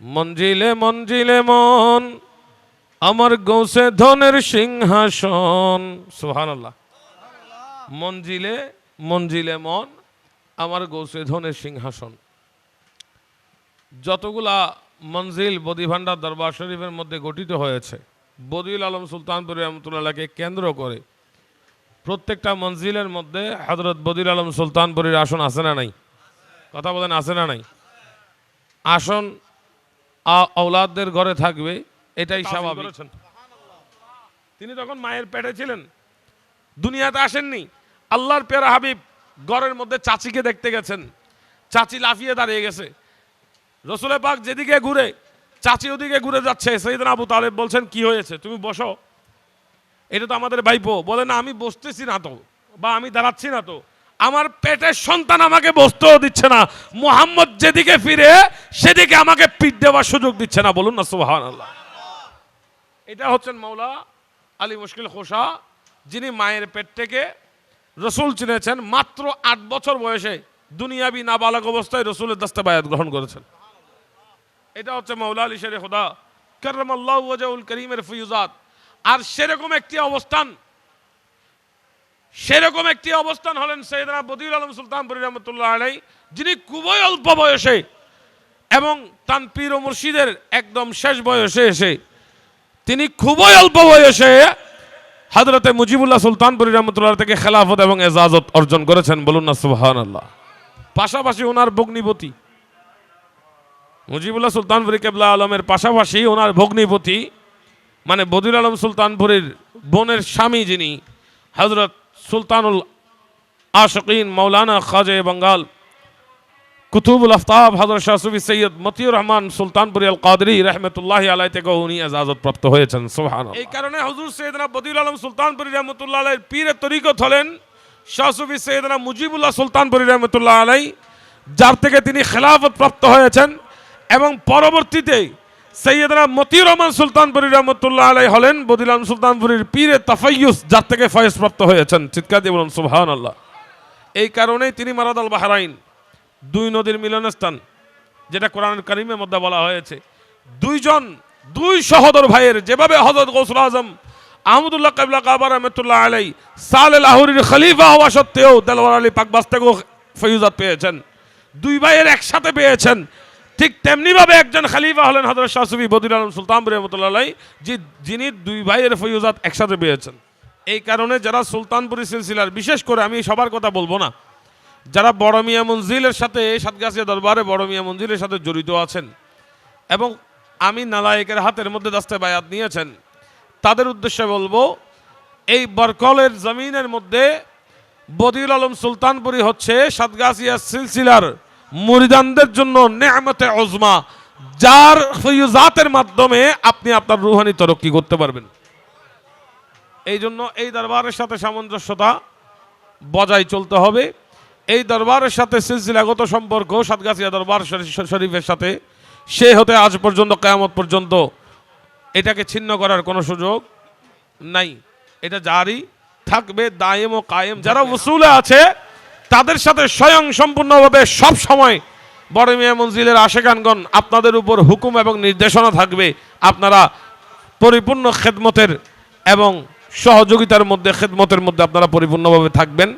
মঞ্জিলে মঞ্জিলে মন, আমার গৌসে ধনের সিংহাসন। সুহানাল্লাহ মঞ্জিলে মঞ্জিলে মন, আমার গৌসে ধনের সিংহাসন। যতগুলা মঞ্জিল বদিভান্ডার দরবার শরীফের মধ্যে গঠিত হয়েছে, বদিউল আলম সুলতানপুর রহমতুল্লাহকে কেন্দ্র করে প্রত্যেকটা মঞ্জিলের মধ্যে হজরত বদিউল আলম সুলতানপুরীর আসন আছে না নাই? কথা বলেন, আছে না নাই? আসন আ- ঔলাদদের ঘরে থাকবে এটাই স্বাভাবিক। তিনি তখন মায়ের পেটে ছিলেন। দুনিয়াতে আসেননি। আল্লাহর পেয়ারা হাবিব ঘরের মধ্যে চাচিকে দেখতে গেছেন। চাচি লাফিয়ে দাঁড়িয়ে গেছে। রসুলে পাক যেদিকে ঘুরে চাচি ওদিকে ঘুরে যাচ্ছে। সেইদিন আবু তালেব বলছেন কি হয়েছে? তুমি বসো। এটা তো আমাদের ভাইপো। বলে না আমি বসতেছি না তো বা আমি দাঁড়াচ্ছি না তো। আমার পেটের সন্তান আমাকে বসতেও দিচ্ছে না। মোহাম্মদ যেদিকে ফিরে, সেদিকে আমাকে পিঠ দেওয়ার সুযোগ দিচ্ছে না। বলুন না সুহান আল্লাহ এটা হচ্ছেন মৌলা আলী মুশকিল খোসা, যিনি মায়ের পেট থেকে রসুল চিনেছেন, মাত্র আট বছর বয়সে দুনিয়াবি নাবালক অবস্থায় রসুলের দাস্তে বায়াত গ্রহণ করেছেন। এটা হচ্ছে মৌলা আলী শেরে খোদা। ওয়াজাউল করিমের ফিউজাত। আর সেরকম একটি অবস্থান সেরকম একটি অবস্থান হলেন সৈয়দনা বদিউল আলম সুলতানপুরি রহমতুল্লাহ আলাই যিনি খুবই অল্প বয়সে এবং তানপীর ও মুর্শিদের একদম শেষ বয়সে এসে তিনি খুবই অল্প বয়সে হজরতে মুজিবুল্লাহ সুলতানপুরি রহমতুল্লাহ থেকে খেলাফত এবং এজাজত অর্জন করেছেন। বলুন না সুবাহান আল্লাহ পাশাপাশি ওনার ভগ্নিপতি, মুজিবুল্লাহ সুলতানপুরি কেবলা আলমের পাশাপাশি ওনার ভগ্নিপতি মানে বদির আলম সুলতানপুরের বোনের স্বামী যিনি হজরত সুলতানুল আশকিন মৌলানা খাজে বঙ্গাল, কুতুবুল আফতাব শাহ সুফি সৈয়দ মতিউর রহমান সুলতানপুরি আল কাদরি রহমতুল্লাহ আলাই থেকে উনি এজাজত প্রাপ্ত হয়েছেন। সোহান এই কারণে হজুর সৈয়দনা বদিউল আলম সুলতানপুরি রহমতুল্লাহ আলাইয়ের পীরের তরিকত হলেন শাহ সুফি সৈয়দনা মুজিবুল্লাহ সুলতানপুরি রহমতুল্লাহ আলাই যার থেকে তিনি খেলাফত প্রাপ্ত হয়েছেন এবং পরবর্তীতে সৈয়দনা মতিউর রহমান সুলতানপুরি রহমতুল্লাহ আলাই হলেন বদিউল আলম সুলতানপুরির পীরে তাফাইয়ুস, যার থেকে ফয়েজ প্রাপ্ত হয়েছেন। চিৎকার দিয়ে বলুন সুবহান আল্লাহ এই কারণেই তিনি মারাদ আল বাহারাইন, দুই নদীর মিলনস্থান যেটা কোরআন করিমের মধ্যে বলা হয়েছে। দুইজন, দুই সহদর ভাইয়ের, যেভাবে হজরত গৌসুল আজম, আহমদুল্লাহ কাবলা কাবার রহমতুল্লাহ আলাই সাল লাহুরির খলিফা হওয়া সত্ত্বেও দেলওয়ার আলী পাকবাস থেকেও ফয়ুজাত পেয়েছেন। দুই ভাইয়ের একসাথে পেয়েছেন। ঠিক তেমনিভাবে একজন খালিফা হলেন হজরত শাহসুফি বদির আলম সুলতান রহমতুল্লাহ যে যিনি দুই ভাইয়ের ফয়ুজাত একসাথে পেয়েছেন। এই কারণে যারা সুলতানপুরি সিলসিলার, বিশেষ করে আমি সবার কথা বলব না, যারা বড় মিয়া মঞ্জিলের সাথে সাতগাছিয়া দরবারে বড় মিয়া মঞ্জিলের সাথে জড়িত আছেন এবং আমি নালায়েকের হাতের মধ্যে দাস্তে বায়াত নিয়েছেন, তাদের উদ্দেশ্যে বলব, এই বরকলের জমিনের মধ্যে বদিউল আলম সুলতানপুরি হচ্ছে সাতগাছিয়া সিলসিলার মুরিদানদের জন্য নেয়ামতে ওজমা যার ফিউজাতের মাধ্যমে আপনি আপনার রুহানি তরক্কি করতে পারবেন। এই জন্য এই দরবারের সাথে সামঞ্জস্যতা বজায় চলতে হবে। এই দরবারের সাথে সিলসিলাগত সম্পর্ক সাতগাছিয়া দরবার শরীফের সাথে, সে হতে আজ পর্যন্ত, কেয়ামত পর্যন্ত এটাকে ছিন্ন করার কোনো সুযোগ নাই। এটা জারি থাকবে, দায়েম ও কায়েম। যারা উসুলে আছে তাদের সাথে স্বয়ং সম্পূর্ণভাবে সব সময় বড় মিয়া মঞ্জিলের আশেকানগণ আপনাদের উপর হুকুম এবং নির্দেশনা থাকবে। আপনারা পরিপূর্ণ খেদমতের এবং সহযোগিতার মধ্যে, খেদমতের মধ্যে আপনারা পরিপূর্ণভাবে থাকবেন।